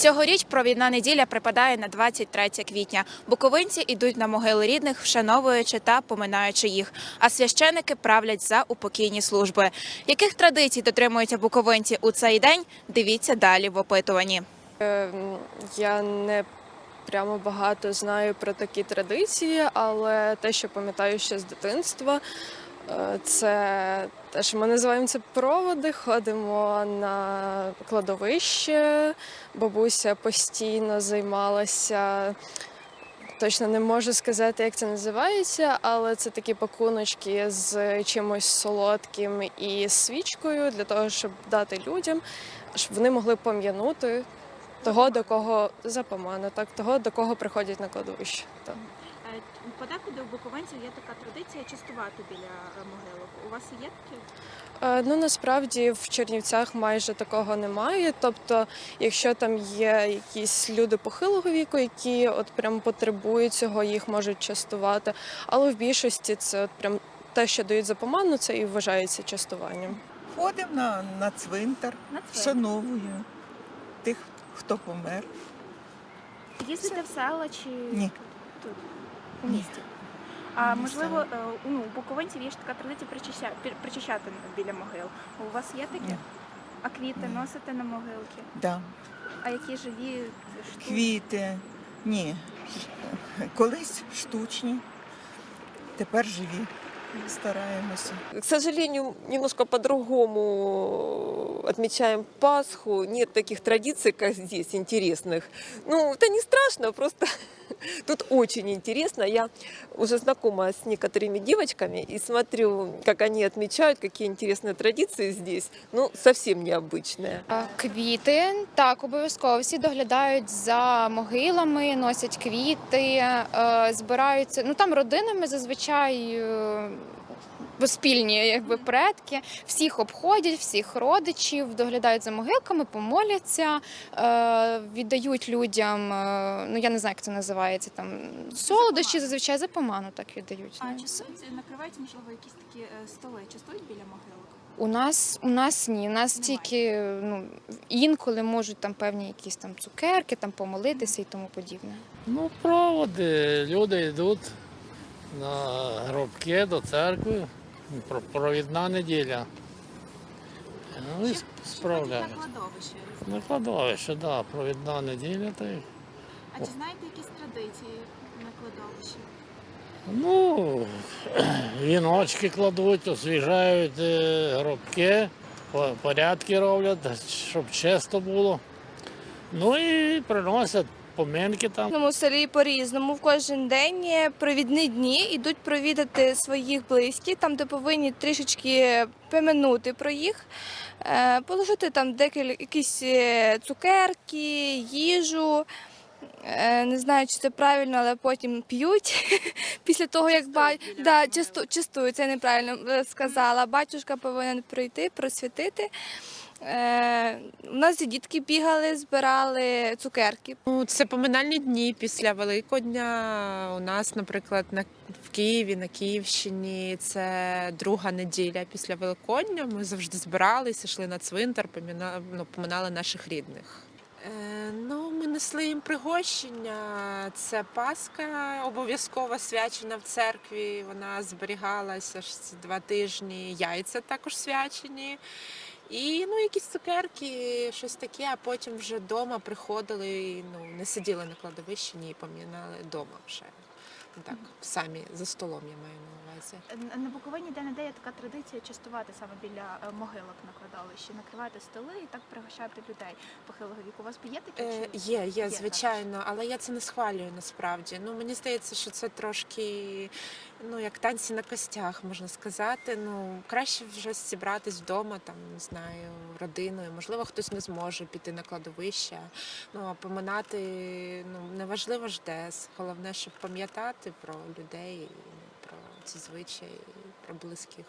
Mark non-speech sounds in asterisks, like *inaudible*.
Цьогоріч провідна неділя припадає на 23 квітня. Буковинці йдуть на могили рідних, вшановуючи та поминаючи їх. А священики правлять за упокійні служби. Яких традицій дотримуються буковинці у цей день? Дивіться далі в опитуванні. Ем, Я не прямо багато знаю про такі традиції, але те, що пам'ятаю ще з дитинства, е, це те, що ми називаємо це проводи. Ходимо на кладовище. Бабуся постійно займалася. Точно не можу сказати, як це називається, але це такі пакуночки з чимось солодким і свічкою для того, щоб дати людям, щоб вони могли пом'янути того, до кого запоману, так того, до кого приходять на кладовище. Так. Подекуди у буковинців є така традиція частувати біля могилок. У вас є таке? Е, Ну насправді в Чернівцях майже такого немає. Тобто, якщо там є якісь люди похилого віку, які от прям потребують цього, їх можуть частувати. Але в більшості це от прям те, що дають за поману, це і вважається частуванням. Ходимо на, на цвинтар, На вшановую тих, хто помер. Їздите в села чи Ні. тут у місті? А можливо, е, ну, у буковинців є ж така традиція причищати пі- причащати біля могил. У вас є таке? Ні. А квіти носите на могилки? Да. А які живі штуки? Квіти. Ні. Колись штучні, тепер живі Стараємося. К сожалению, немножко по-другому отмечаем Пасху. Нет таких традиций, как здесь, интересных. Ну, это не страшно, просто *laughs* тут очень интересно. Я уже знакома с некоторыми девочками и смотрю, как они отмечают, какие интересные традиции здесь. Ну, совсем необычные. А, Квіти так обов'язково всі доглядають за могилами, носять квіти, е, збираються. Ну там родинами зазвичай. бо Спільні якби предки, всіх обходять, всіх родичів, доглядають за могилками, помоляться, е, віддають людям. е, ну я не знаю, як це називається. Там солодощі зазвичай за поману так віддають. А Ну, частують, накривають, можливо, якісь такі е, столи, частують біля могилок? У нас у нас ні. У нас Немає. тільки ну інколи можуть там певні якісь там цукерки, там помолитися і тому подібне. Ну, проводи. Люди йдуть на гробки до церкви. Про- Провідна неділя. Ну, і справляють. На кладовище. На кладовище, так, да, провідна неділя. Та й, А чи знаєте якісь традиції на кладовищі? ну, *clears throat* віночки кладуть, освіжають е, гробки, порядки роблять, щоб чисто було. Ну і приносять поминки там. В кожному селі по-різному. В кожен день є провідні дні, ідуть провідати своїх близьких, там, де повинні трішечки поминути про їх, е, положити там декілька якісь е, цукерки, їжу. Е, Не знаю, чи це правильно, але потім п'ють *laughs* після того, як ба... да, часту... частують, це неправильно сказала. Батюшка повинен пройти, просвітити. Е, У нас і дітки бігали, збирали цукерки. Ну, це поминальні дні після Великодня. У нас, наприклад, на в Києві, на Київщині це друга неділя після Великодня. Ми завжди збиралися, йшли на цвинтар, ну, поминали наших рідних. Е, ну, ми несли їм пригощення. Це Пасха обов'язково свячена в церкві. Вона зберігалася ж ці два тижні. Яйця також свячені. І ну, якісь цукерки, щось таке, а потім вже вдома приходили і ну, не сиділи на кладовищі, ні, пам'ятали вдома вже. Ну, Так, самі за столом я маю на увазі. На Буковині де не де є така традиція частувати саме біля е, могилок на кладовищі, накривати столи і так пригощати людей похилого віку. У вас є такі? Е, чи- є, є, звичайно, але я це не схвалюю насправді. Ну, мені здається, що це трошки ну, як танці на костях, можна сказати. Ну, краще вже зібратись вдома, там, не знаю, родиною. Можливо, хтось не зможе піти на кладовище. Ну, а поминати ну, неважливо ж десь. Головне, щоб пам'ятати про людей, про ці звичаї, про близьких.